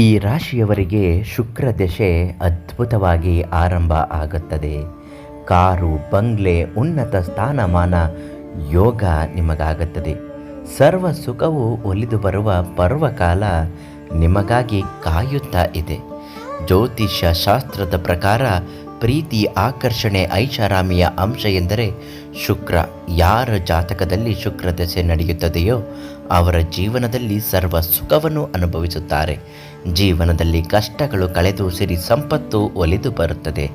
ಈ ರಾಶಿಯವರಿಗೆ ಶುಕ್ರ ದಶೆ ಅದ್ಭುತವಾಗಿ ಆರಂಭ ಆಗುತ್ತದೆ. ಕಾರು, ಬಂಗ್ಲೆ, ಉನ್ನತ ಸ್ಥಾನಮಾನ, ಯೋಗ ನಿಮಗಾಗುತ್ತದೆ. ಸರ್ವ ಸುಖವು ಒಲಿದು ಬರುವ ಪರ್ವಕಾಲ ನಿಮಗಾಗಿ ಕಾಯುತ್ತಾ ಇದೆ. ಜ್ಯೋತಿಷ್ಯ ಶಾಸ್ತ್ರದ ಪ್ರಕಾರ ಪ್ರೀತಿ ಆಕರ್ಷಣೆ ಐಷಾರಾಮಿಯ ಅಂಶ ಎಂದರೆ ಶುಕ್ರ ಯಾರ ಜಾತಕದಲ್ಲಿ ಶುಕ್ರ ದಶೆ ನಡೆಯುತ್ತದೆಯೋ ಅವರ ಜೀವನದಲ್ಲಿ ಸರ್ವ ಸುಖವನ್ನು ಅನುಭವಿಸುತ್ತಾರೆ. ಜೀವನದಲ್ಲಿ ಕಷ್ಟಗಳು ಕಳೆದು ಸಿರಿ ಸಂಪತ್ತು ಒಲಿದು ಬರುತ್ತದೆ.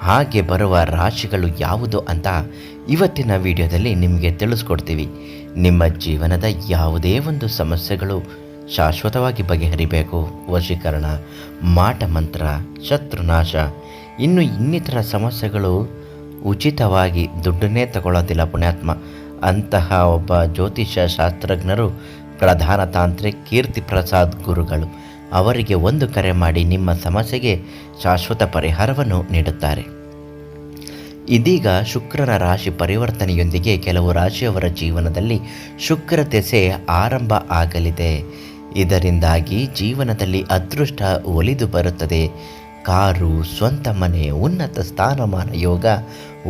ಹಾಗೆ ಬರುವ ರಾಶಿಗಳು ಯಾವುದು ಅಂತ ಇವತ್ತಿನ ವಿಡಿಯೋದಲ್ಲಿ ನಿಮಗೆ ತಿಳಿಸ್ಕೊಡ್ತೀವಿ. ನಿಮ್ಮ ಜೀವನದ ಯಾವುದೇ ಒಂದು ಸಮಸ್ಯೆಗಳು ಶಾಶ್ವತವಾಗಿ ಬಗೆಹರಿಬೇಕು. ವಶೀಕರಣ ಮಾಟ ಮಂತ್ರ ಶತ್ರುನಾಶ ಇನ್ನು ಇನ್ನಿತರ ಸಮಸ್ಯೆಗಳು ಉಚಿತವಾಗಿ ದುಡ್ಡನ್ನೇ ತಗೊಳ್ಳೋದಿಲ್ಲ ಪುಣ್ಯಾತ್ಮ. ಅಂತಹ ಒಬ್ಬ ಜ್ಯೋತಿಷ್ಯ ಶಾಸ್ತ್ರಜ್ಞರು, ಪ್ರಧಾನ ತಾಂತ್ರಿಕ್ ಕೀರ್ತಿ ಪ್ರಸಾದ್ ಗುರುಗಳು, ಅವರಿಗೆ ಒಂದು ಕರೆ ಮಾಡಿ ನಿಮ್ಮ ಸಮಸ್ಯೆಗೆ ಶಾಶ್ವತ ಪರಿಹಾರವನ್ನು ನೀಡುತ್ತಾರೆ. ಇದೀಗ ಶುಕ್ರನ ರಾಶಿ ಪರಿವರ್ತನೆಯೊಂದಿಗೆ ಕೆಲವು ರಾಶಿಯವರ ಜೀವನದಲ್ಲಿ ಶುಕ್ರ ದೆಸೆ ಆರಂಭ ಆಗಲಿದೆ. ಇದರಿಂದಾಗಿ ಜೀವನದಲ್ಲಿ ಅದೃಷ್ಟ ಒಲಿದು ಬರುತ್ತದೆ. ಕಾರು, ಸ್ವಂತ ಮನೆ, ಉನ್ನತ ಸ್ಥಾನಮಾನ, ಯೋಗ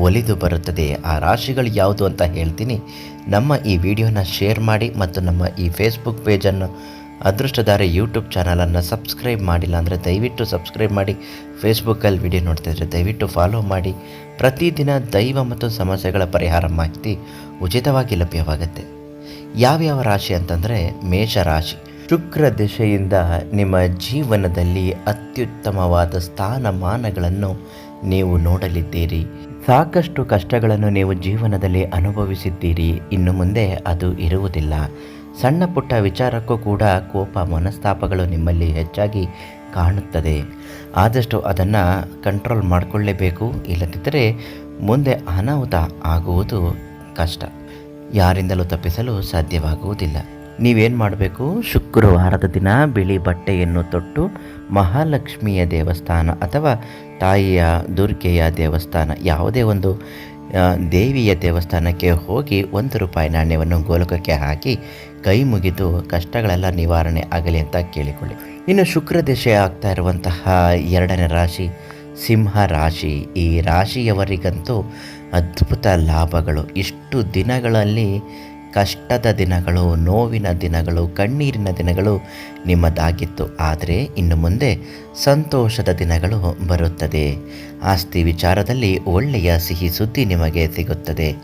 ಒಲಿದು ಬರುತ್ತದೆ. ಆ ರಾಶಿಗಳು ಯಾವುದು ಅಂತ ಹೇಳ್ತೀನಿ. ನಮ್ಮ ಈ ವಿಡಿಯೋನ ಶೇರ್ ಮಾಡಿ ಮತ್ತು ನಮ್ಮ ಈ ಫೇಸ್ಬುಕ್ ಪೇಜನ್ನು ಅದೃಷ್ಟದಾರೆ ಯೂಟ್ಯೂಬ್ ಚಾನಲನ್ನು ಸಬ್ಸ್ಕ್ರೈಬ್ ಮಾಡಿಲ್ಲ ಅಂದರೆ ದಯವಿಟ್ಟು ಸಬ್ಸ್ಕ್ರೈಬ್ ಮಾಡಿ. ಫೇಸ್ಬುಕ್ಕಲ್ಲಿ ವಿಡಿಯೋ ನೋಡ್ತಿದ್ರೆ ದಯವಿಟ್ಟು ಫಾಲೋ ಮಾಡಿ. ಪ್ರತಿದಿನ ದೈವ ಮತ್ತು ಸಮಸ್ಯೆಗಳ ಪರಿಹಾರ ಮಾಹಿತಿ ಉಚಿತವಾಗಿ ಲಭ್ಯವಾಗುತ್ತೆ. ಯಾವ್ಯಾವ ರಾಶಿ ಅಂತಂದರೆ ಮೇಷರಾಶಿ ಶುಕ್ರ ದಿಶೆಯಿಂದ ನಿಮ್ಮ ಜೀವನದಲ್ಲಿ ಅತ್ಯುತ್ತಮವಾದ ಸ್ಥಾನಮಾನಗಳನ್ನು ನೀವು ನೋಡಲಿದ್ದೀರಿ. ಸಾಕಷ್ಟು ಕಷ್ಟಗಳನ್ನು ನೀವು ಜೀವನದಲ್ಲಿ ಅನುಭವಿಸಿದ್ದೀರಿ. ಇನ್ನು ಮುಂದೆ ಅದು ಇರುವುದಿಲ್ಲ. ಸಣ್ಣ ಪುಟ್ಟ ವಿಚಾರಕ್ಕೂ ಕೂಡ ಕೋಪ ಮನಸ್ತಾಪಗಳು ನಿಮ್ಮಲ್ಲಿ ಹೆಚ್ಚಾಗಿ ಕಾಣುತ್ತದೆ. ಆದಷ್ಟು ಅದನ್ನು ಕಂಟ್ರೋಲ್ ಮಾಡಿಕೊಳ್ಳೇಬೇಕು. ಇಲ್ಲದಿದ್ದರೆ ಮುಂದೆ ಅನಾಹುತ ಆಗುವುದು ಕಷ್ಟ. ಯಾರಿಂದಲೂ ತಪ್ಪಿಸಲು ಸಾಧ್ಯವಾಗುವುದಿಲ್ಲ. ನೀವೇನು ಮಾಡಬೇಕು? ಶುಕ್ರವಾರದ ದಿನ ಬಿಳಿ ಬಟ್ಟೆಯನ್ನು ತೊಟ್ಟು ಮಹಾಲಕ್ಷ್ಮಿಯ ದೇವಸ್ಥಾನ ಅಥವಾ ತಾಯಿಯ ದುರ್ಗೆಯ ದೇವಸ್ಥಾನ, ಯಾವುದೇ ಒಂದು ದೇವಿಯ ದೇವಸ್ಥಾನಕ್ಕೆ ಹೋಗಿ ಒಂದು ರೂಪಾಯಿ ನಾಣ್ಯವನ್ನು ಗೋಲಕಕ್ಕೆ ಹಾಕಿ ಕೈ ಮುಗಿದು ಕಷ್ಟಗಳೆಲ್ಲ ನಿವಾರಣೆ ಆಗಲಿ ಅಂತ ಕೇಳಿಕೊಳ್ಳಿ. ಇನ್ನು ಶುಕ್ರ ದಿಶೆ ಆಗ್ತಾ ಇರುವಂತಹ ಎರಡನೇ ರಾಶಿ, ಸಿಂಹ ರಾಶಿ. ಈ ರಾಶಿಯವರಿಗಂತೂ ಅದ್ಭುತ ಲಾಭಗಳು. ಇಷ್ಟು ದಿನಗಳಲ್ಲಿ ಕಷ್ಟದ ದಿನಗಳು, ನೋವಿನ ದಿನಗಳು, ಕಣ್ಣೀರಿನ ದಿನಗಳು ನಿಮ್ಮದಾಗಿತ್ತು. ಆದರೆ ಇನ್ನು ಮುಂದೆ ಸಂತೋಷದ ದಿನಗಳು ಬರುತ್ತದೆ. ಆಸ್ತಿ ವಿಚಾರದಲ್ಲಿ ಒಳ್ಳೆಯ ಸಿಹಿ ಸುದ್ದಿ ನಿಮಗೆ ಸಿಗುತ್ತದೆ.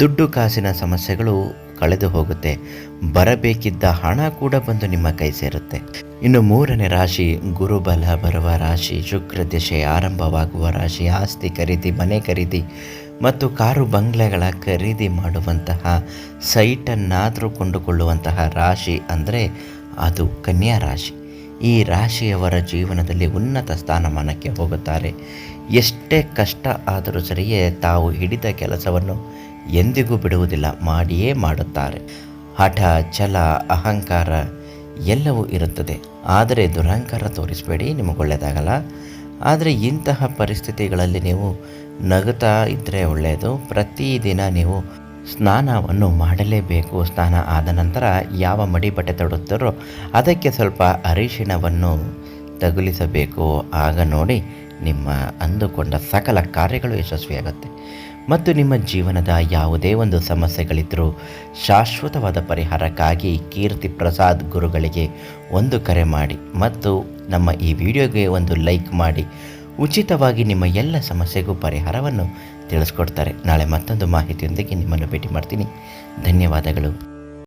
ದುಡ್ಡು ಕಾಸಿನ ಸಮಸ್ಯೆಗಳು ಕಳೆದು ಹೋಗುತ್ತೆ. ಬರಬೇಕಿದ್ದ ಹಣ ಕೂಡ ಬಂದು ನಿಮ್ಮ ಕೈ ಸೇರುತ್ತೆ. ಇನ್ನು ಮೂರನೇ ರಾಶಿ, ಗುರುಬಲ ಬರುವ ರಾಶಿ, ಶುಕ್ರ ದಿಶೆ ಆರಂಭವಾಗುವ ರಾಶಿ, ಆಸ್ತಿ ಖರೀದಿ, ಮನೆ ಖರೀದಿ ಮತ್ತು ಕಾರು ಬಂಗ್ಲೆಗಳ ಖರೀದಿ ಮಾಡುವಂತಹ, ಸೈಟನ್ನಾದರೂ ಕೊಂಡುಕೊಳ್ಳುವಂತಹ ರಾಶಿ ಅಂದರೆ ಅದು ಕನ್ಯಾ ರಾಶಿ. ಈ ರಾಶಿಯವರ ಜೀವನದಲ್ಲಿ ಉನ್ನತ ಸ್ಥಾನಮಾನಕ್ಕೆ ಹೋಗುತ್ತಾರೆ. ಎಷ್ಟೇ ಕಷ್ಟ ಆದರೂ ಸರಿಯೇ ತಾವು ಹಿಡಿದ ಕೆಲಸವನ್ನು ಎಂದಿಗೂ ಬಿಡುವುದಿಲ್ಲ, ಮಾಡಿಯೇ ಮಾಡುತ್ತಾರೆ. ಹಠ, ಛಲ, ಅಹಂಕಾರ ಎಲ್ಲವೂ ಇರುತ್ತದೆ. ಆದರೆ ದುರಹಂಕಾರ ತೋರಿಸಬೇಡಿ ನಿಮಗೆ ಒಳ್ಳೆಯದಾಗಲ್ಲ ಆದರೆ ಇಂತಹ ಪರಿಸ್ಥಿತಿಗಳಲ್ಲಿ ನೀವು ನಗುತ್ತಾ ಇದ್ದರೆ ಒಳ್ಳೆಯದು ಪ್ರತಿದಿನ ನೀವು ಸ್ನಾನವನ್ನು ಮಾಡಲೇಬೇಕು. ಸ್ನಾನ ಆದ ನಂತರ ಯಾವ ಮಡಿ ಬಟ್ಟೆ ತೊಡುತ್ತಾರೋ ಅದಕ್ಕೆ ಸ್ವಲ್ಪ ಅರಿಶಿಣವನ್ನು ತಗುಲಿಸಬೇಕು. ಆಗ ನೋಡಿ ನಿಮ್ಮ ಅಂದುಕೊಂಡ ಸಕಲ ಕಾರ್ಯಗಳು ಯಶಸ್ವಿಯಾಗುತ್ತೆ. ಮತ್ತು ನಿಮ್ಮ ಜೀವನದ ಯಾವುದೇ ಒಂದು ಸಮಸ್ಯೆಗಳಿದ್ದರೂ ಶಾಶ್ವತವಾದ ಪರಿಹಾರಕ್ಕಾಗಿ ಕೀರ್ತಿ ಪ್ರಸಾದ್ ಗುರುಗಳಿಗೆ ಒಂದು ಕರೆ ಮಾಡಿ. ಮತ್ತು ನಮ್ಮ ಈ ವಿಡಿಯೋಗೆ ಒಂದು ಲೈಕ್ ಮಾಡಿ. ಉಚಿತವಾಗಿ ನಿಮ್ಮ ಎಲ್ಲ ಸಮಸ್ಯೆಗೂ ಪರಿಹಾರವನ್ನು ತಿಳಿಸ್ಕೊಡ್ತಾರೆ. ನಾಳೆ ಮತ್ತೊಂದು ಮಾಹಿತಿಯೊಂದಿಗೆ ನಿಮ್ಮನ್ನು ಭೇಟಿ ಮಾಡ್ತೀನಿ. ಧನ್ಯವಾದಗಳು.